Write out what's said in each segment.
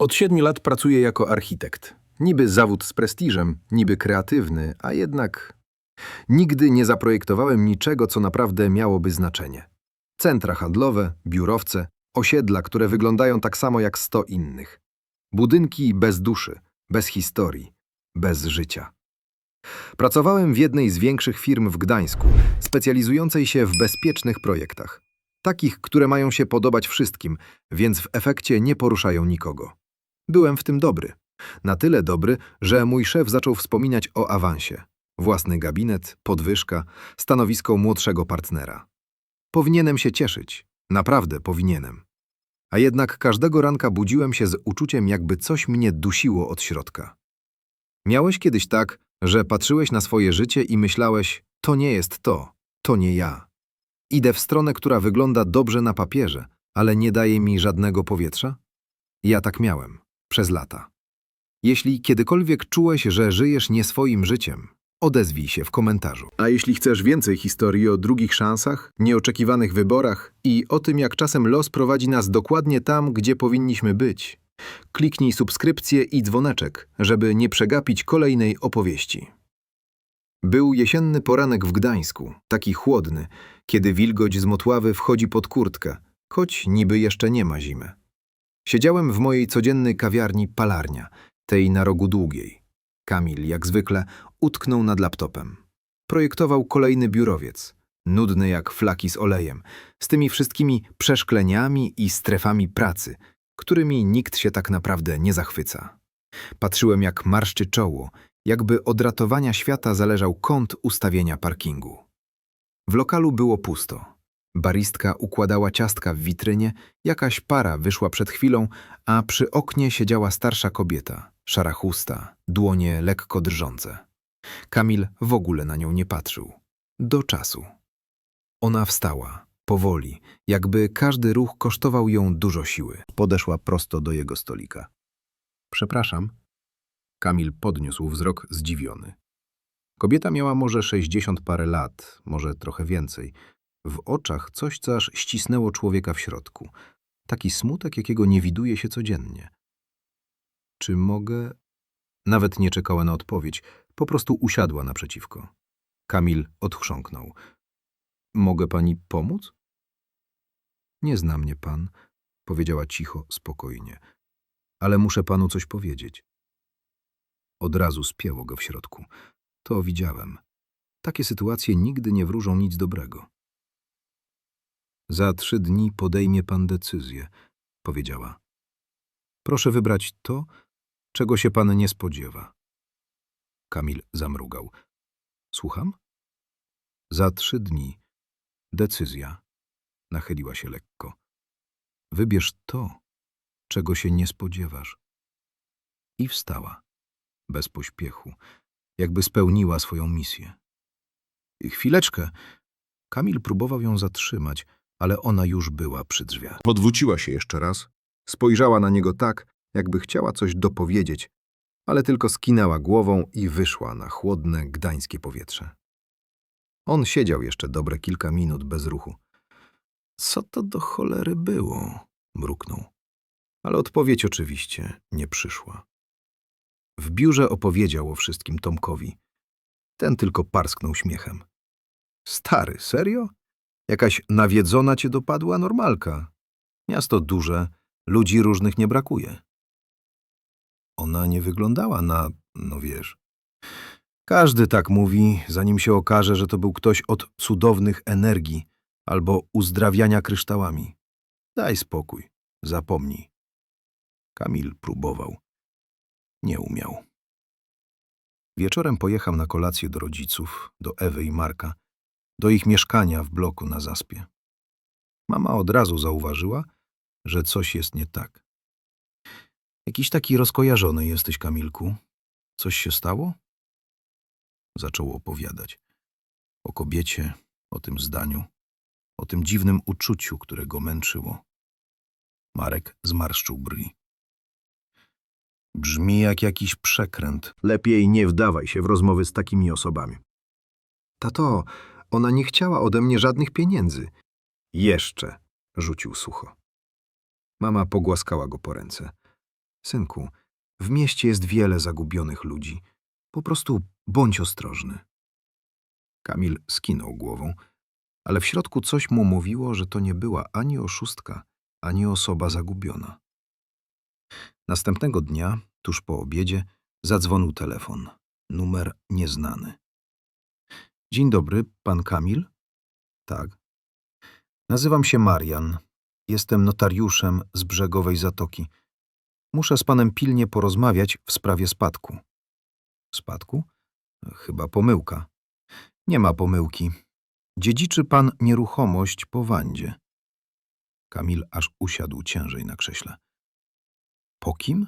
Od siedmiu lat pracuję jako architekt. Niby zawód z prestiżem, niby kreatywny, a jednak nigdy nie zaprojektowałem niczego, co naprawdę miałoby znaczenie. Centra handlowe, biurowce, osiedla, które wyglądają tak samo jak sto innych. Budynki bez duszy, bez historii, bez życia. Pracowałem w jednej z większych firm w Gdańsku, specjalizującej się w bezpiecznych projektach. Takich, które mają się podobać wszystkim, więc w efekcie nie poruszają nikogo. Byłem w tym dobry. Na tyle dobry, że mój szef zaczął wspominać o awansie. Własny gabinet, podwyżka, stanowisko młodszego partnera. Powinienem się cieszyć. Naprawdę powinienem. A jednak każdego ranka budziłem się z uczuciem, jakby coś mnie dusiło od środka. Miałeś kiedyś tak, że patrzyłeś na swoje życie i myślałeś, to nie jest to, to nie ja. Idę w stronę, która wygląda dobrze na papierze, ale nie daje mi żadnego powietrza? Ja tak miałem, przez lata. Jeśli kiedykolwiek czułeś, że żyjesz nie swoim życiem, odezwij się w komentarzu. A jeśli chcesz więcej historii o drugich szansach, nieoczekiwanych wyborach i o tym, jak czasem los prowadzi nas dokładnie tam, gdzie powinniśmy być, kliknij subskrypcję i dzwoneczek, żeby nie przegapić kolejnej opowieści. Był jesienny poranek w Gdańsku, taki chłodny, kiedy wilgoć z motławy wchodzi pod kurtkę, choć niby jeszcze nie ma zimy. Siedziałem w mojej codziennej kawiarni Palarnia, tej na rogu długiej. Kamil, jak zwykle, utknął nad laptopem. Projektował kolejny biurowiec, nudny jak flaki z olejem, z tymi wszystkimi przeszkleniami i strefami pracy, którymi nikt się tak naprawdę nie zachwyca. Patrzyłem, jak marszczy czoło, jakby od ratowania świata zależał kąt ustawienia parkingu. W lokalu było pusto. Baristka układała ciastka w witrynie, jakaś para wyszła przed chwilą, a przy oknie siedziała starsza kobieta, szara chusta, dłonie lekko drżące. Kamil w ogóle na nią nie patrzył. Do czasu. Ona wstała, powoli, jakby każdy ruch kosztował ją dużo siły. Podeszła prosto do jego stolika. Przepraszam. Kamil podniósł wzrok zdziwiony. Kobieta miała może sześćdziesiąt parę lat, może trochę więcej. W oczach coś, co aż ścisnęło człowieka w środku. Taki smutek, jakiego nie widuje się codziennie. Czy mogę... Nawet nie czekała na odpowiedź, po prostu usiadła naprzeciwko. Kamil odchrząknął. Mogę pani pomóc? Nie zna mnie pan, powiedziała cicho, spokojnie. Ale muszę panu coś powiedzieć. Od razu spięło go w środku. To widziałem. Takie sytuacje nigdy nie wróżą nic dobrego. Za trzy dni podejmie pan decyzję, powiedziała. Proszę wybrać to, czego się pan nie spodziewa. Kamil zamrugał. Słucham? Za trzy dni. Decyzja. Nachyliła się lekko. Wybierz to, czego się nie spodziewasz. I wstała, bez pośpiechu, jakby spełniła swoją misję. Chwileczkę. Kamil próbował ją zatrzymać, ale ona już była przy drzwiach. Podwróciła się jeszcze raz, spojrzała na niego tak, jakby chciała coś dopowiedzieć, ale tylko skinęła głową i wyszła na chłodne, gdańskie powietrze. On siedział jeszcze dobre kilka minut bez ruchu. Co to do cholery było? mruknął. Ale odpowiedź oczywiście nie przyszła. W biurze opowiedział o wszystkim Tomkowi. Ten tylko parsknął śmiechem. Stary, serio? Jakaś nawiedzona cię dopadła normalka. Miasto duże, ludzi różnych nie brakuje. Ona nie wyglądała na, no wiesz. Każdy tak mówi, zanim się okaże, że to był ktoś od cudownych energii albo uzdrawiania kryształami. Daj spokój, zapomnij. Kamil próbował. Nie umiał. Wieczorem pojechał na kolację do rodziców, do Ewy i Marka, do ich mieszkania w bloku na zaspie. Mama od razu zauważyła, że coś jest nie tak. Jakiś taki rozkojarzony jesteś, Kamilku. Coś się stało? Zaczął opowiadać. O kobiecie, o tym zdaniu, o tym dziwnym uczuciu, które go męczyło. Marek zmarszczył brwi. Brzmi jak jakiś przekręt. Lepiej nie wdawaj się w rozmowy z takimi osobami. Tato, ona nie chciała ode mnie żadnych pieniędzy. Jeszcze, rzucił sucho. Mama pogłaskała go po ręce. Synku, w mieście jest wiele zagubionych ludzi. Po prostu bądź ostrożny. Kamil skinął głową, ale w środku coś mu mówiło, że to nie była ani oszustka, ani osoba zagubiona. Następnego dnia, tuż po obiedzie, zadzwonił telefon. Numer nieznany. Dzień dobry, pan Kamil? Tak. Nazywam się Marian. Jestem notariuszem z brzegowej zatoki. Muszę z panem pilnie porozmawiać w sprawie spadku. Spadku? Chyba pomyłka. Nie ma pomyłki. Dziedziczy pan nieruchomość po Wandzie. Kamil aż usiadł ciężej na krześle. Po kim?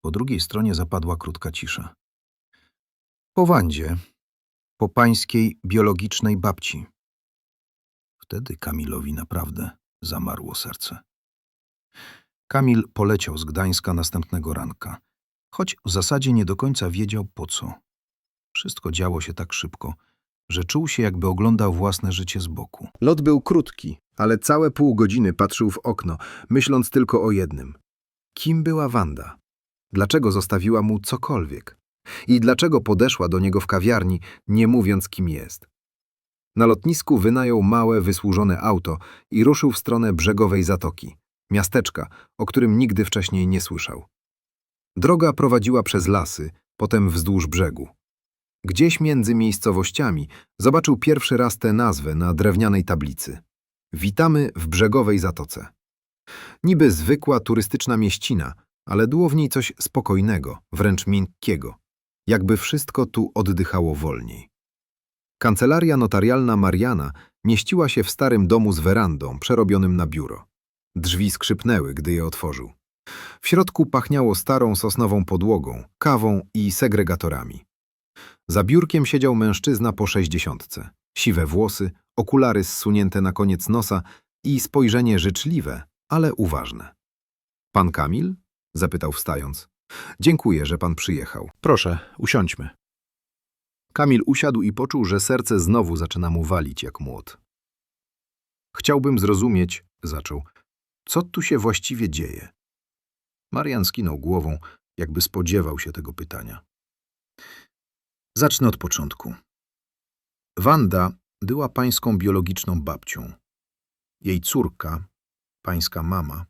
Po drugiej stronie zapadła krótka cisza. Po Wandzie. Po pańskiej biologicznej babci. Wtedy Kamilowi naprawdę zamarło serce. Kamil poleciał z Gdańska następnego ranka, choć w zasadzie nie do końca wiedział po co. Wszystko działo się tak szybko, że czuł się jakby oglądał własne życie z boku. Lot był krótki, ale całe pół godziny patrzył w okno, myśląc tylko o jednym. Kim była Wanda? Dlaczego zostawiła mu cokolwiek? I dlaczego podeszła do niego w kawiarni, nie mówiąc kim jest? Na lotnisku wynajął małe, wysłużone auto i ruszył w stronę brzegowej zatoki, miasteczka, o którym nigdy wcześniej nie słyszał. Droga prowadziła przez lasy, potem wzdłuż brzegu. Gdzieś między miejscowościami zobaczył pierwszy raz tę nazwę na drewnianej tablicy. Witamy w brzegowej zatoce. Niby zwykła turystyczna mieścina, ale było w niej coś spokojnego, wręcz miękkiego. Jakby wszystko tu oddychało wolniej. Kancelaria notarialna Mariana mieściła się w starym domu z werandą, przerobionym na biuro. Drzwi skrzypnęły, gdy je otworzył. W środku pachniało starą sosnową podłogą, kawą i segregatorami. Za biurkiem siedział mężczyzna po sześćdziesiątce. Siwe włosy, okulary zsunięte na koniec nosa i spojrzenie życzliwe, ale uważne. Pan Kamil? zapytał wstając. Dziękuję, że pan przyjechał. Proszę, usiądźmy. Kamil usiadł i poczuł, że serce znowu zaczyna mu walić jak młot. Chciałbym zrozumieć, zaczął, co tu się właściwie dzieje. Marian skinął głową, jakby spodziewał się tego pytania. Zacznę od początku. Wanda była pańską biologiczną babcią. Jej córka, pańska mama,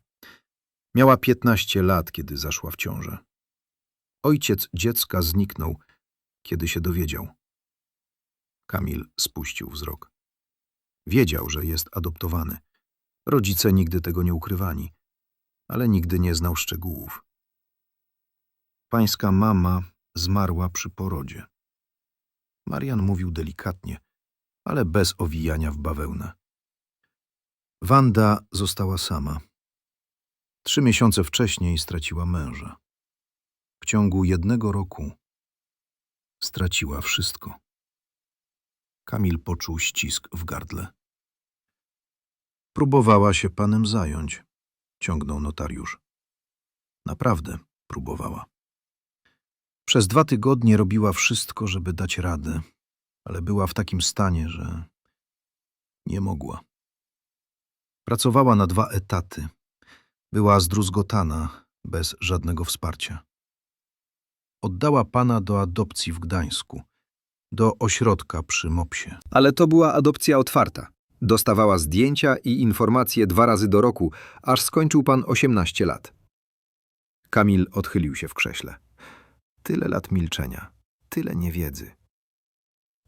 miała 15 lat, kiedy zaszła w ciążę. Ojciec dziecka zniknął, kiedy się dowiedział. Kamil spuścił wzrok. Wiedział, że jest adoptowany. Rodzice nigdy tego nie ukrywali, ale nigdy nie znał szczegółów. Pańska mama zmarła przy porodzie. Marian mówił delikatnie, ale bez owijania w bawełnę. Wanda została sama. Trzy miesiące wcześniej straciła męża. W ciągu jednego roku straciła wszystko. Kamil poczuł ścisk w gardle. Próbowała się panem zająć, ciągnął notariusz. Naprawdę próbowała. Przez dwa tygodnie robiła wszystko, żeby dać radę, ale była w takim stanie, że nie mogła. Pracowała na dwa etaty. Była zdruzgotana, bez żadnego wsparcia. Oddała pana do adopcji w Gdańsku, do ośrodka przy Mopsie. Ale to była adopcja otwarta. Dostawała zdjęcia i informacje dwa razy do roku, aż skończył pan 18 lat. Kamil odchylił się w krześle. Tyle lat milczenia, tyle niewiedzy.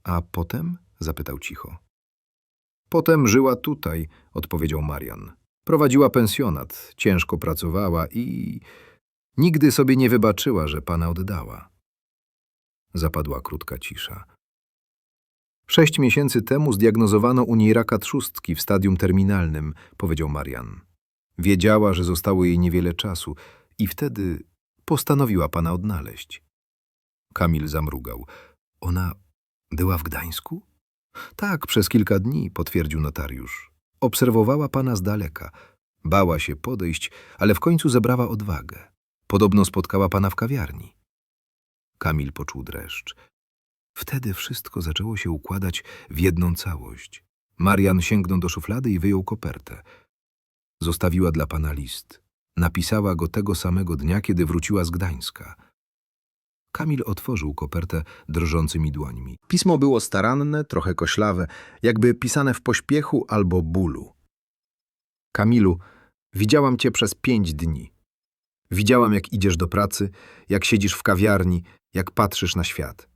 A potem? zapytał cicho. Potem żyła tutaj, odpowiedział Marian. Prowadziła pensjonat, ciężko pracowała i nigdy sobie nie wybaczyła, że pana oddała. Zapadła krótka cisza. Sześć miesięcy temu zdiagnozowano u niej raka trzustki w stadium terminalnym, powiedział Marian. Wiedziała, że zostało jej niewiele czasu i wtedy postanowiła pana odnaleźć. Kamil zamrugał. Ona była w Gdańsku? Tak, przez kilka dni, potwierdził notariusz. Obserwowała pana z daleka. Bała się podejść, ale w końcu zebrała odwagę. Podobno spotkała pana w kawiarni. Kamil poczuł dreszcz. Wtedy wszystko zaczęło się układać w jedną całość. Marian sięgnął do szuflady i wyjął kopertę. Zostawiła dla pana list. Napisała go tego samego dnia, kiedy wróciła z Gdańska. Kamil otworzył kopertę drżącymi dłońmi. Pismo było staranne, trochę koślawe, jakby pisane w pośpiechu albo bólu. Kamilu, widziałam cię przez pięć dni. Widziałam, jak idziesz do pracy, jak siedzisz w kawiarni, jak patrzysz na świat.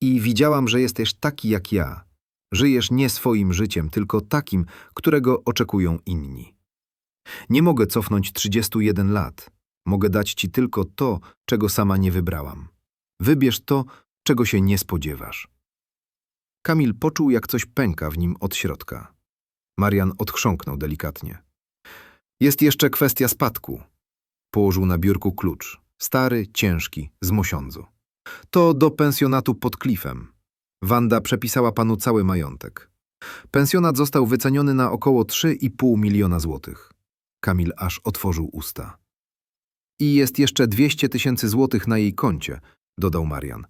I widziałam, że jesteś taki jak ja. Żyjesz nie swoim życiem, tylko takim, którego oczekują inni. Nie mogę cofnąć 31 lat. Mogę dać ci tylko to, czego sama nie wybrałam. Wybierz to, czego się nie spodziewasz. Kamil poczuł, jak coś pęka w nim od środka. Marian odchrząknął delikatnie. Jest jeszcze kwestia spadku. Położył na biurku klucz. Stary, ciężki, z mosiądzu. To do pensjonatu pod klifem. Wanda przepisała panu cały majątek. Pensjonat został wyceniony na około 3,5 miliona złotych. Kamil aż otworzył usta. I jest jeszcze 200 tysięcy złotych na jej koncie, dodał Marian.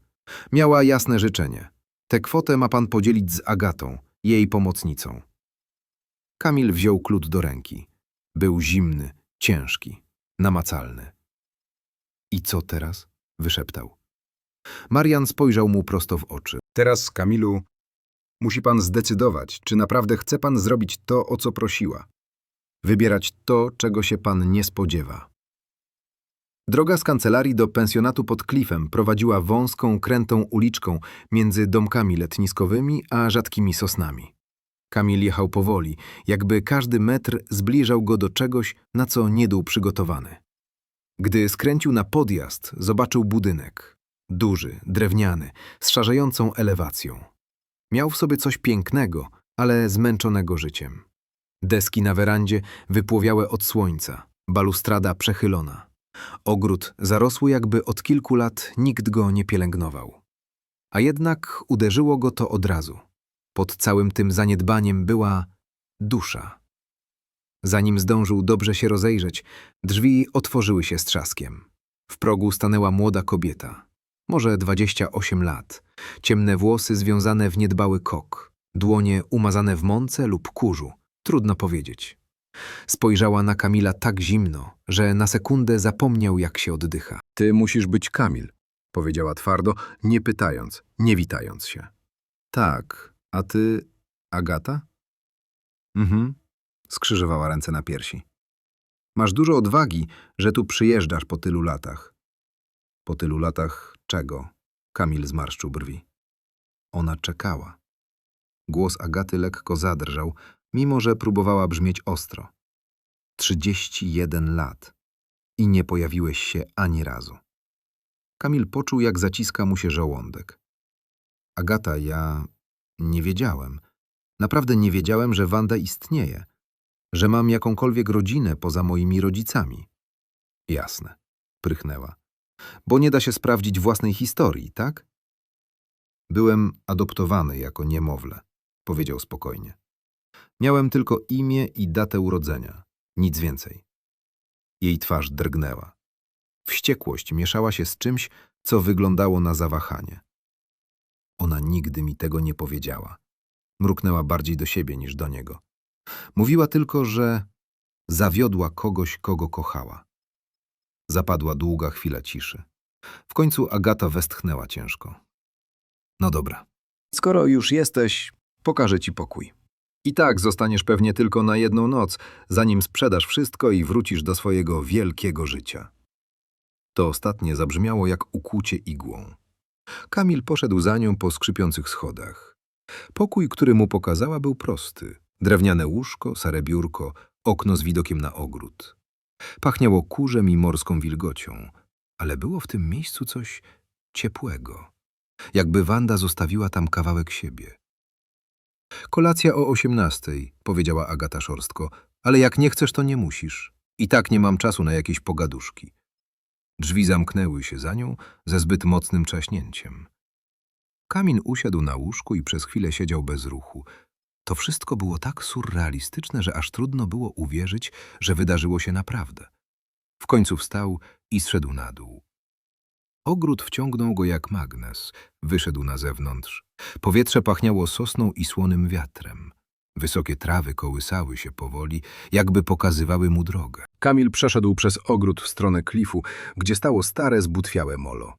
Miała jasne życzenie. Tę kwotę ma pan podzielić z Agatą, jej pomocnicą. Kamil wziął klut do ręki. Był zimny, ciężki, namacalny. I co teraz? wyszeptał. Marian spojrzał mu prosto w oczy. Teraz, Kamilu, musi pan zdecydować, czy naprawdę chce pan zrobić to, o co prosiła. Wybierać to, czego się pan nie spodziewa. Droga z kancelarii do pensjonatu pod klifem prowadziła wąską, krętą uliczką między domkami letniskowymi a rzadkimi sosnami. Kamil jechał powoli, jakby każdy metr zbliżał go do czegoś, na co nie był przygotowany. Gdy skręcił na podjazd, zobaczył budynek. Duży, drewniany, z szarzejącą elewacją. Miał w sobie coś pięknego, ale zmęczonego życiem. Deski na werandzie wypłowiałe od słońca, balustrada przechylona. Ogród zarosły jakby od kilku lat nikt go nie pielęgnował. A jednak uderzyło go to od razu. Pod całym tym zaniedbaniem była dusza. Zanim zdążył dobrze się rozejrzeć, drzwi otworzyły się z trzaskiem. W progu stanęła młoda kobieta, może 28 lat, ciemne włosy związane w niedbały kok, dłonie umazane w mące lub kurzu, trudno powiedzieć. Spojrzała na Kamila tak zimno, że na sekundę zapomniał, jak się oddycha. Ty musisz być Kamil, powiedziała twardo, nie pytając, nie witając się. Tak, a ty Agata? Mhm, skrzyżowała ręce na piersi. Masz dużo odwagi, że tu przyjeżdżasz po tylu latach. Po tylu latach czego? Kamil zmarszczył brwi. Ona czekała. Głos Agaty lekko zadrżał, mimo że próbowała brzmieć ostro. Trzydzieści jeden lat. I nie pojawiłeś się ani razu. Kamil poczuł, jak zaciska mu się żołądek. Agata, ja nie wiedziałem. Naprawdę nie wiedziałem, że Wanda istnieje. Że mam jakąkolwiek rodzinę poza moimi rodzicami. Jasne, prychnęła. Bo nie da się sprawdzić własnej historii, tak? Byłem adoptowany jako niemowlę, powiedział spokojnie. Miałem tylko imię i datę urodzenia, nic więcej. Jej twarz drgnęła. Wściekłość mieszała się z czymś, co wyglądało na zawahanie. Ona nigdy mi tego nie powiedziała. Mruknęła bardziej do siebie niż do niego. Mówiła tylko, że zawiodła kogoś, kogo kochała. Zapadła długa chwila ciszy. W końcu Agata westchnęła ciężko. No dobra. Skoro już jesteś, pokażę ci pokój. I tak zostaniesz pewnie tylko na jedną noc, zanim sprzedasz wszystko i wrócisz do swojego wielkiego życia. To ostatnie zabrzmiało jak ukłucie igłą. Kamil poszedł za nią po skrzypiących schodach. Pokój, który mu pokazała, był prosty. Drewniane łóżko, sare biurko, okno z widokiem na ogród. Pachniało kurzem i morską wilgocią, ale było w tym miejscu coś ciepłego. Jakby Wanda zostawiła tam kawałek siebie. Kolacja o osiemnastej, powiedziała Agata szorstko, ale jak nie chcesz, to nie musisz. I tak nie mam czasu na jakieś pogaduszki. Drzwi zamknęły się za nią ze zbyt mocnym trzaśnięciem. Kamin usiadł na łóżku i przez chwilę siedział bez ruchu. To wszystko było tak surrealistyczne, że aż trudno było uwierzyć, że wydarzyło się naprawdę. W końcu wstał i zszedł na dół. Ogród wciągnął go jak magnes, wyszedł na zewnątrz. Powietrze pachniało sosną i słonym wiatrem. Wysokie trawy kołysały się powoli, jakby pokazywały mu drogę. Kamil przeszedł przez ogród w stronę klifu, gdzie stało stare, zbutwiałe molo.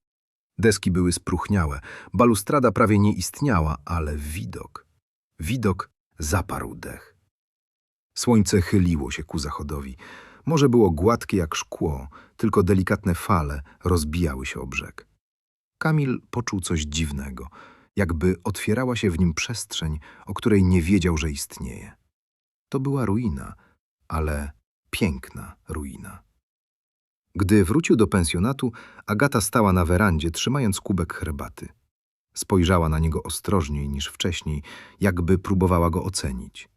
Deski były spróchniałe, balustrada prawie nie istniała, ale widok, widok zaparł dech. Słońce chyliło się ku zachodowi. Morze było gładkie jak szkło, tylko delikatne fale rozbijały się o brzeg. Kamil poczuł coś dziwnego, jakby otwierała się w nim przestrzeń, o której nie wiedział, że istnieje. To była ruina, ale piękna ruina. Gdy wrócił do pensjonatu, Agata stała na werandzie, trzymając kubek herbaty. Spojrzała na niego ostrożniej niż wcześniej, jakby próbowała go ocenić.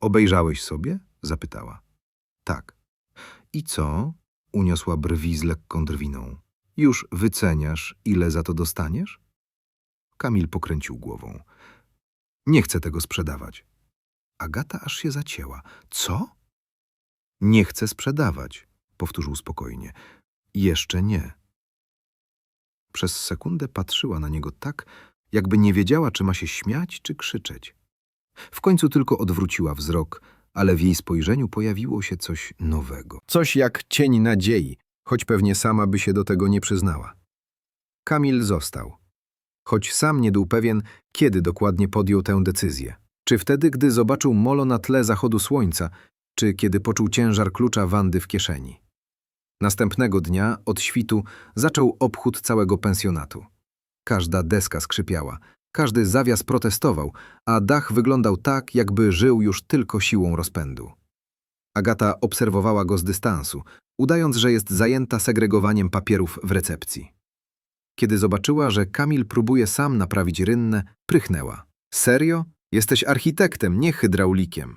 Obejrzałeś sobie? zapytała. Tak. I co? Uniosła brwi z lekką drwiną. Już wyceniasz, ile za to dostaniesz? Kamil pokręcił głową. Nie chcę tego sprzedawać. Agata aż się zacięła. Co? Nie chcę sprzedawać, powtórzył spokojnie. Jeszcze nie. Przez sekundę patrzyła na niego tak, jakby nie wiedziała, czy ma się śmiać, czy krzyczeć. W końcu tylko odwróciła wzrok, ale w jej spojrzeniu pojawiło się coś nowego. Coś jak cień nadziei, choć pewnie sama by się do tego nie przyznała. Kamil został, choć sam nie był pewien, kiedy dokładnie podjął tę decyzję. Czy wtedy, gdy zobaczył molo na tle zachodu słońca, czy kiedy poczuł ciężar klucza Wandy w kieszeni. Następnego dnia, od świtu, zaczął obchód całego pensjonatu. Każda deska skrzypiała, każdy zawias protestował, a dach wyglądał tak, jakby żył już tylko siłą rozpędu. Agata obserwowała go z dystansu, udając, że jest zajęta segregowaniem papierów w recepcji. Kiedy zobaczyła, że Kamil próbuje sam naprawić rynnę, prychnęła. Serio? Jesteś architektem, nie hydraulikiem.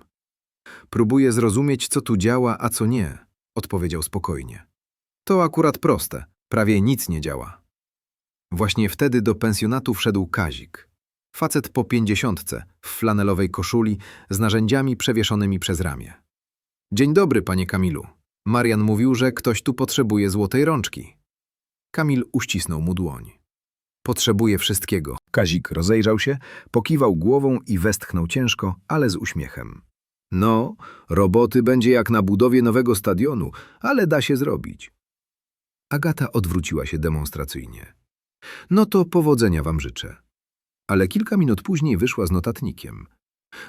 Próbuję zrozumieć, co tu działa, a co nie, odpowiedział spokojnie. To akurat proste, prawie nic nie działa. Właśnie wtedy do pensjonatu wszedł Kazik. Facet po pięćdziesiątce, w flanelowej koszuli, z narzędziami przewieszonymi przez ramię. Dzień dobry, panie Kamilu. Marian mówił, że ktoś tu potrzebuje złotej rączki. Kamil uścisnął mu dłoń. Potrzebuje wszystkiego. Kazik rozejrzał się, pokiwał głową i westchnął ciężko, ale z uśmiechem. No, roboty będzie jak na budowie nowego stadionu, ale da się zrobić. Agata odwróciła się demonstracyjnie. No to powodzenia wam życzę. Ale kilka minut później wyszła z notatnikiem.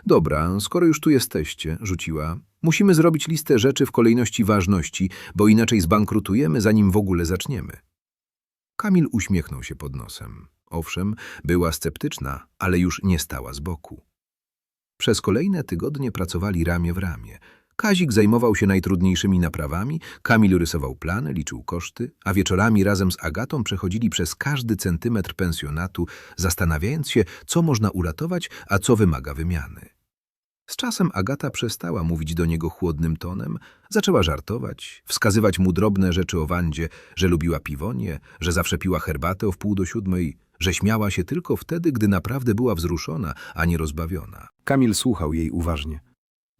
Dobra, skoro już tu jesteście, rzuciła, musimy zrobić listę rzeczy w kolejności ważności, bo inaczej zbankrutujemy, zanim w ogóle zaczniemy. Kamil uśmiechnął się pod nosem. Owszem, była sceptyczna, ale już nie stała z boku. Przez kolejne tygodnie pracowali ramię w ramię. Kazik zajmował się najtrudniejszymi naprawami, Kamil rysował plany, liczył koszty, a wieczorami razem z Agatą przechodzili przez każdy centymetr pensjonatu, zastanawiając się, co można uratować, a co wymaga wymiany. Z czasem Agata przestała mówić do niego chłodnym tonem, zaczęła żartować, wskazywać mu drobne rzeczy o Wandzie, że lubiła piwonie, że zawsze piła herbatę o wpół do siódmej, że śmiała się tylko wtedy, gdy naprawdę była wzruszona, a nie rozbawiona. Kamil słuchał jej uważnie.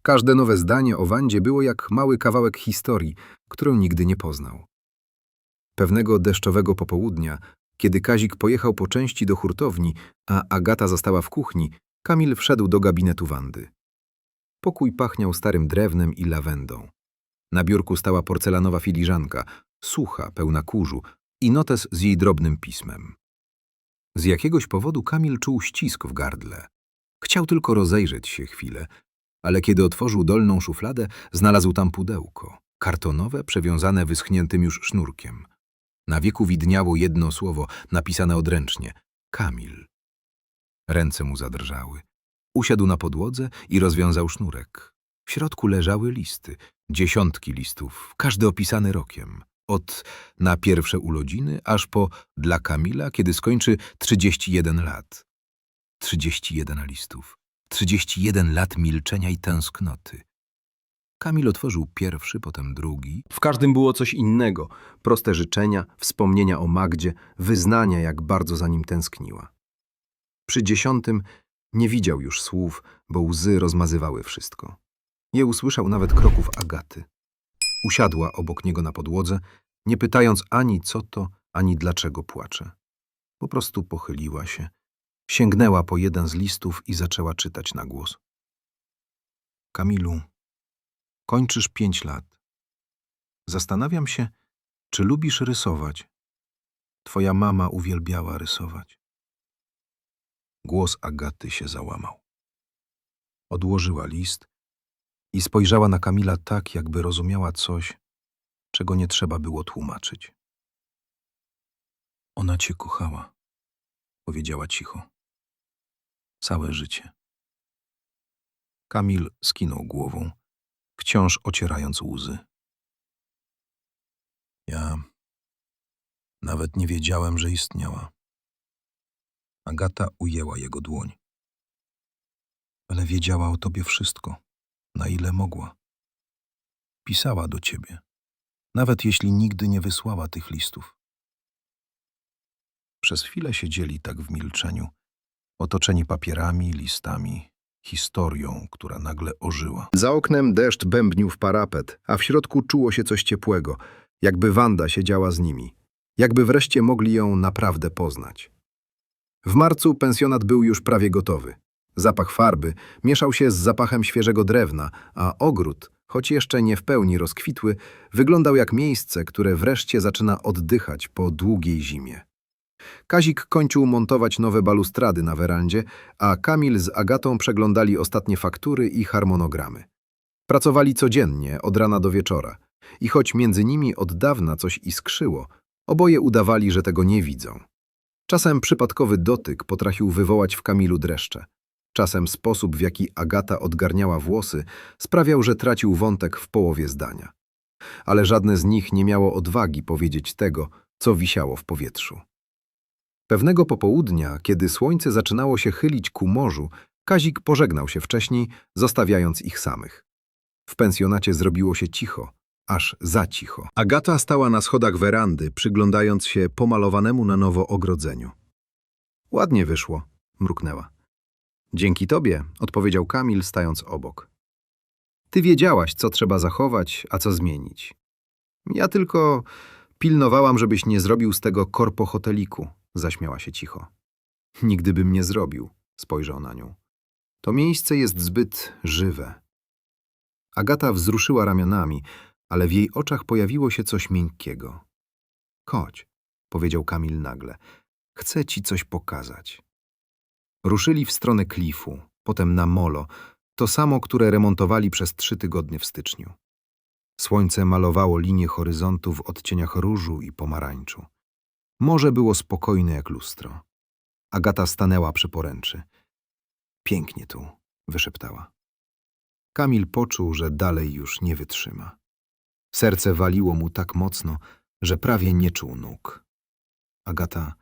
Każde nowe zdanie o Wandzie było jak mały kawałek historii, którą nigdy nie poznał. Pewnego deszczowego popołudnia, kiedy Kazik pojechał po części do hurtowni, a Agata została w kuchni, Kamil wszedł do gabinetu Wandy. Pokój pachniał starym drewnem i lawendą. Na biurku stała porcelanowa filiżanka, sucha, pełna kurzu i notes z jej drobnym pismem. Z jakiegoś powodu Kamil czuł ścisk w gardle. Chciał tylko rozejrzeć się chwilę, ale kiedy otworzył dolną szufladę, znalazł tam pudełko, kartonowe, przewiązane wyschniętym już sznurkiem. Na wieku widniało jedno słowo, napisane odręcznie – Kamil. Ręce mu zadrżały. Usiadł na podłodze i rozwiązał sznurek. W środku leżały listy, dziesiątki listów, każdy opisany rokiem. Od na pierwsze urodziny, aż po dla Kamila, kiedy skończy 31 lat. 31 listów. 31 lat milczenia i tęsknoty. Kamil otworzył pierwszy, potem drugi. W każdym było coś innego. Proste życzenia, wspomnienia o Magdzie, wyznania, jak bardzo za nim tęskniła. Przy dziesiątym nie widział już słów, bo łzy rozmazywały wszystko. Nie usłyszał nawet kroków Agaty. Usiadła obok niego na podłodze, nie pytając ani co to, ani dlaczego płacze. Po prostu pochyliła się, sięgnęła po jeden z listów i zaczęła czytać na głos. Kamilu, kończysz pięć lat. Zastanawiam się, czy lubisz rysować. Twoja mama uwielbiała rysować. Głos Agaty się załamał. Odłożyła list i spojrzała na Kamila tak, jakby rozumiała coś, czego nie trzeba było tłumaczyć. Ona cię kochała, powiedziała cicho. Całe życie. Kamil skinął głową, wciąż ocierając łzy. Ja nawet nie wiedziałem, że istniała. Agata ujęła jego dłoń. Ale wiedziała o tobie wszystko, na ile mogła. Pisała do ciebie, nawet jeśli nigdy nie wysłała tych listów. Przez chwilę siedzieli tak w milczeniu, otoczeni papierami, listami, historią, która nagle ożyła. Za oknem deszcz bębnił w parapet, a w środku czuło się coś ciepłego, jakby Wanda siedziała z nimi, jakby wreszcie mogli ją naprawdę poznać. W marcu pensjonat był już prawie gotowy. Zapach farby mieszał się z zapachem świeżego drewna, a ogród, choć jeszcze nie w pełni rozkwitły, wyglądał jak miejsce, które wreszcie zaczyna oddychać po długiej zimie. Kazik kończył montować nowe balustrady na werandzie, a Kamil z Agatą przeglądali ostatnie faktury i harmonogramy. Pracowali codziennie, od rana do wieczora. I choć między nimi od dawna coś iskrzyło, oboje udawali, że tego nie widzą. Czasem przypadkowy dotyk potrafił wywołać w Kamilu dreszcze. Czasem sposób, w jaki Agata odgarniała włosy, sprawiał, że tracił wątek w połowie zdania. Ale żadne z nich nie miało odwagi powiedzieć tego, co wisiało w powietrzu. Pewnego popołudnia, kiedy słońce zaczynało się chylić ku morzu, Kazik pożegnał się wcześniej, zostawiając ich samych. W pensjonacie zrobiło się cicho, aż za cicho. Agata stała na schodach werandy, przyglądając się pomalowanemu na nowo ogrodzeniu. Ładnie wyszło, mruknęła. Dzięki tobie, odpowiedział Kamil, stając obok. Ty wiedziałaś, co trzeba zachować, a co zmienić. Ja tylko pilnowałam, żebyś nie zrobił z tego korpo-hoteliku, zaśmiała się cicho. Nigdy bym nie zrobił, spojrzał na nią. To miejsce jest zbyt żywe. Agata wzruszyła ramionami, ale w jej oczach pojawiło się coś miękkiego. Chodź, powiedział Kamil nagle. Chcę ci coś pokazać. Ruszyli w stronę klifu, potem na molo, to samo, które remontowali przez trzy tygodnie w styczniu. Słońce malowało linie horyzontu w odcieniach różu i pomarańczu. Morze było spokojne jak lustro. Agata stanęła przy poręczy. Pięknie tu, wyszeptała. Kamil poczuł, że dalej już nie wytrzyma. Serce waliło mu tak mocno, że prawie nie czuł nóg. Agata,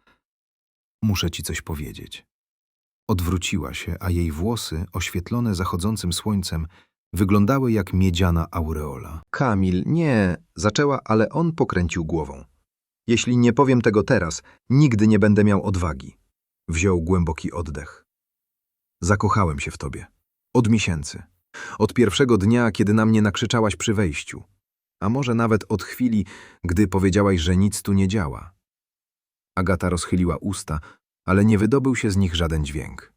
muszę ci coś powiedzieć. Odwróciła się, a jej włosy, oświetlone zachodzącym słońcem, wyglądały jak miedziana aureola. Kamil, nie, zaczęła, ale on pokręcił głową. Jeśli nie powiem tego teraz, nigdy nie będę miał odwagi. Wziął głęboki oddech. Zakochałem się w tobie. Od miesięcy. Od pierwszego dnia, kiedy na mnie nakrzyczałaś przy wejściu. A może nawet od chwili, gdy powiedziałaś, że nic tu nie działa. Agata rozchyliła usta, ale nie wydobył się z nich żaden dźwięk.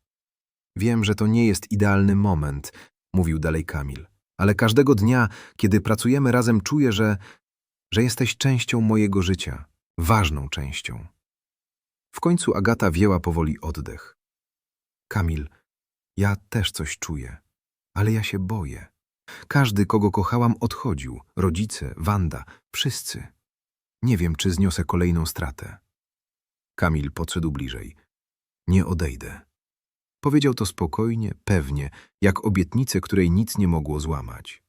Wiem, że to nie jest idealny moment, mówił dalej Kamil, ale każdego dnia, kiedy pracujemy razem, czuję, że, że jesteś częścią mojego życia, ważną częścią. W końcu Agata wjęła powoli oddech. Kamil, ja też coś czuję, ale ja się boję. Każdy, kogo kochałam, odchodził. Rodzice, Wanda, wszyscy. Nie wiem, czy zniosę kolejną stratę. Kamil podszedł bliżej. Nie odejdę. Powiedział to spokojnie, pewnie, jak obietnicę, której nic nie mogło złamać.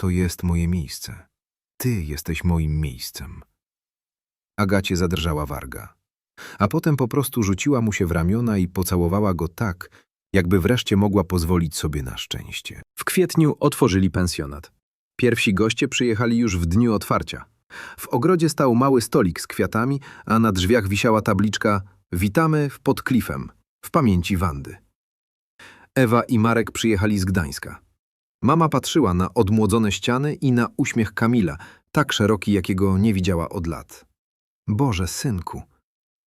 To jest moje miejsce. Ty jesteś moim miejscem. Agacie zadrżała warga. A potem po prostu rzuciła mu się w ramiona i pocałowała go tak, jakby wreszcie mogła pozwolić sobie na szczęście. W kwietniu otworzyli pensjonat. Pierwsi goście przyjechali już w dniu otwarcia. W ogrodzie stał mały stolik z kwiatami, a na drzwiach wisiała tabliczka Witamy w Podklifem, w pamięci Wandy. Ewa i Marek przyjechali z Gdańska. Mama patrzyła na odmłodzone ściany i na uśmiech Kamila, tak szeroki, jakiego nie widziała od lat. Boże, synku!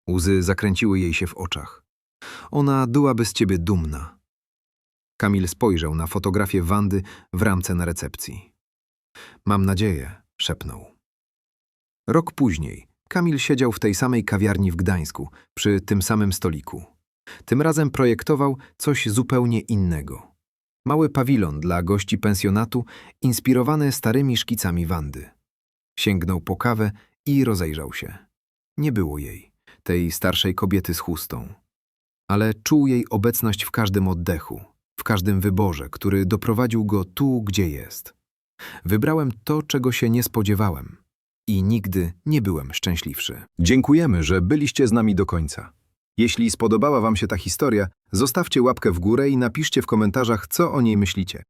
Łzy zakręciły jej się w oczach. Ona byłaby z ciebie dumna. Kamil spojrzał na fotografię Wandy w ramce na recepcji. Mam nadzieję, szepnął. Rok później Kamil siedział w tej samej kawiarni w Gdańsku, przy tym samym stoliku. Tym razem projektował coś zupełnie innego. Mały pawilon dla gości pensjonatu, inspirowany starymi szkicami Wandy. Sięgnął po kawę i rozejrzał się. Nie było jej, tej starszej kobiety z chustą. Ale czuł jej obecność w każdym oddechu, w każdym wyborze, który doprowadził go tu, gdzie jest. Wybrałem to, czego się nie spodziewałem i nigdy nie byłem szczęśliwszy. Dziękujemy, że byliście z nami do końca. Jeśli spodobała Wam się ta historia, zostawcie łapkę w górę i napiszcie w komentarzach, co o niej myślicie.